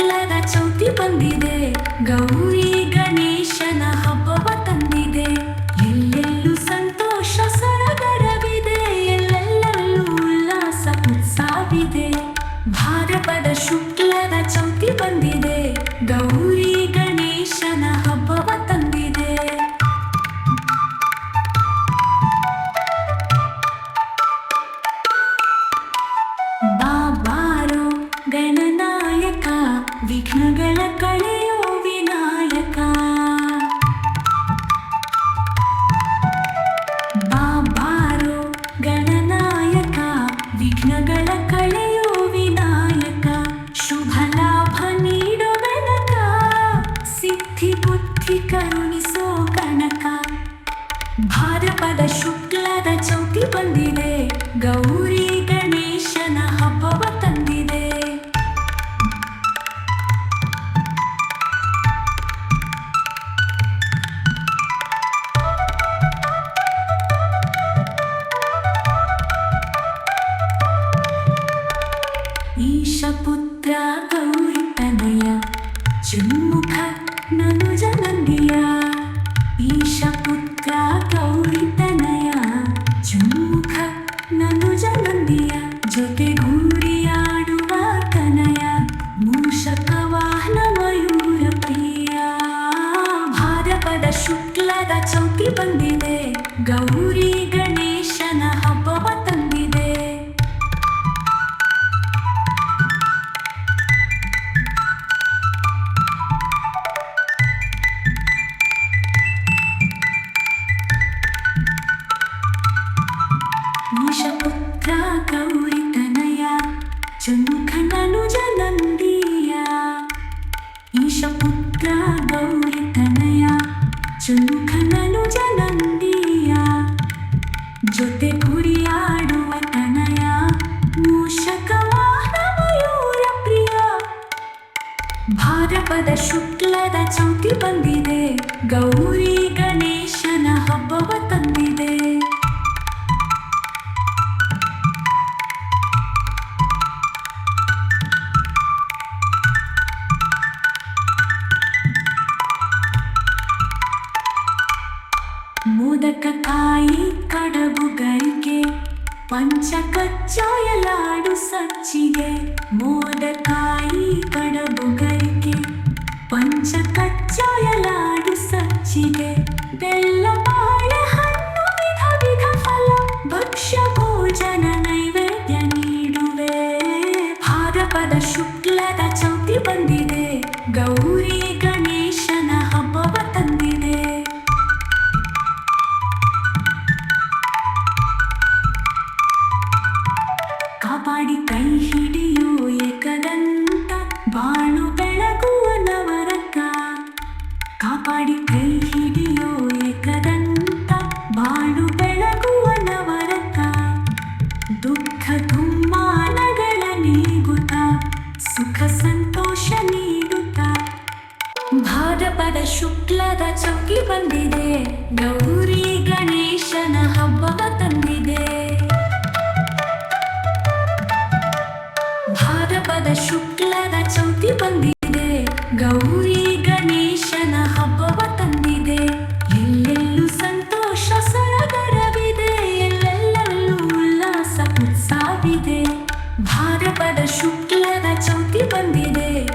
ಶುಕ್ಲದ ಚೌತಿ ಬಂದಿದೆ ಗೌರಿ ವಿಘ್ನಗಳ ಕಳೆಯೋ ವಿನಾಯಕ. ಬಾಬಾರೋ ಗಣನಾಯಕ, ವಿಘ್ನಗಳ ಕಳೆಯೋ ವಿನಾಯಕ, ಶುಭ ಲಾಭ ನೀಡೋ ಗಣಕ, ಸಿದ್ಧಿ ಬುದ್ಧಿ ಕರುಣಿಸೋ ಕನಕ ಭಾರಪದ ಶುಕ್ಲದ ಚೌತಿ ಬಂದಿದೆ, ಗೌರಿ ಗಣೇಶನ ಹಬ್ಬವ ಈಶಪುತ್ರ ಗೌರಿ ತನಯ ಚುನ್ಮುಖ ನನುಜ ನಂದಿಯ ಈಶಪುತ್ರ ಗೌರಿ ತನಯ ಚುನ್ಮುಖ ನನುಜ ನಂದಿಯ ಜೊತೆಗೂಡಿಯಾಡುವ ಕನಯ ಮೂಷಕ ವಾಹನ ಮಯೂರ ಪ್ರಿಯ. ಭಾರಪದ ಶುಕ್ಲದ ಚೌತಿ ಬಂದಿದೆ. ಗೌರಿ ಈಶಪುತ್ರ ಗೌರಿ ತನಯ ಚುನುಖನನು ಜನಂದಿಯ ಜೊತೆ ಗುರಿಯಾಡುವ ತನಯ ಮೂಷಕ ಪ್ರಿಯ ಭಾರಪದ ಶುಕ್ಲದ ಚೌತಿ ಬಂದಿದೆ, ಗೌರಿ ಗಣೇಶನ ಮೋದಕ ಕಾಯಿ ಕಡಬುಗರಿಗೆ ಪಂಚ ಕಚ್ಚಾಯಲಾಡು ಸಚ್ಚಿಗೆ ಮೋದಕಾಯಿ ಕಡಬುಗರಿಗೆ ಪಂಚ ಕಚ್ಚಾಯಲಾಡು ಸಚ್ಚಿಗೆ, ಬೆಲ್ಲ ಬಾಳೆ ಹಣ್ಣು ವಿಧ ವಿಧ ಫಲ, ಭಕ್ಷ್ಯ ಭೋಜನ ನೈವೇದ್ಯ ನೀಡುವೆ. ಭಾರಪದ ಶುಕ್ಲದ ಚೌತಿ ಬಂದಿದೆ, ಗೌರಿ ಕಾಪಾಡಿ ಕೈ ಹಿಡಿಯೋ ಏಕದಂತ ಬಾಳು ಬೆಳಗುವ ನವರಕ ಕಾಪಾಡಿ ಕೈ ಹಿಡಿಯೋ ಏಕದಂತ ಬಾಳು ಬೆಳಗುವ ದುಃಖ ಧುಮ್ಮಾನಗಳ ನೀಗುತ್ತ, ಸುಖ ಸಂತೋಷ ನೀಡುತ್ತ. ಭಾರಪದ ಶುಕ್ಲದ ಚೌಕಿ ಬಂದಿದೆ, ಗೌರಿ ಗಣೇಶನ ಹಬ್ಬವ ತಂದಿದೆ. ಬಂದಿದೆ. ಗೌರಿ ಗಣೇಶನ ಹಬ್ಬವ ತಂದಿದೆ. ಎಲ್ಲೆಲ್ಲೂ ಸಂತೋಷ ಸಡಗರವಿದೆ ಎಲ್ಲೆಲ್ಲೂ ಉಲ್ಲಾಸ ಉತ್ಸಾವಿದೆ ಭಾರಪದ ಶುಕ್ಲದ ಚೌತಿ ಬಂದಿದೆ.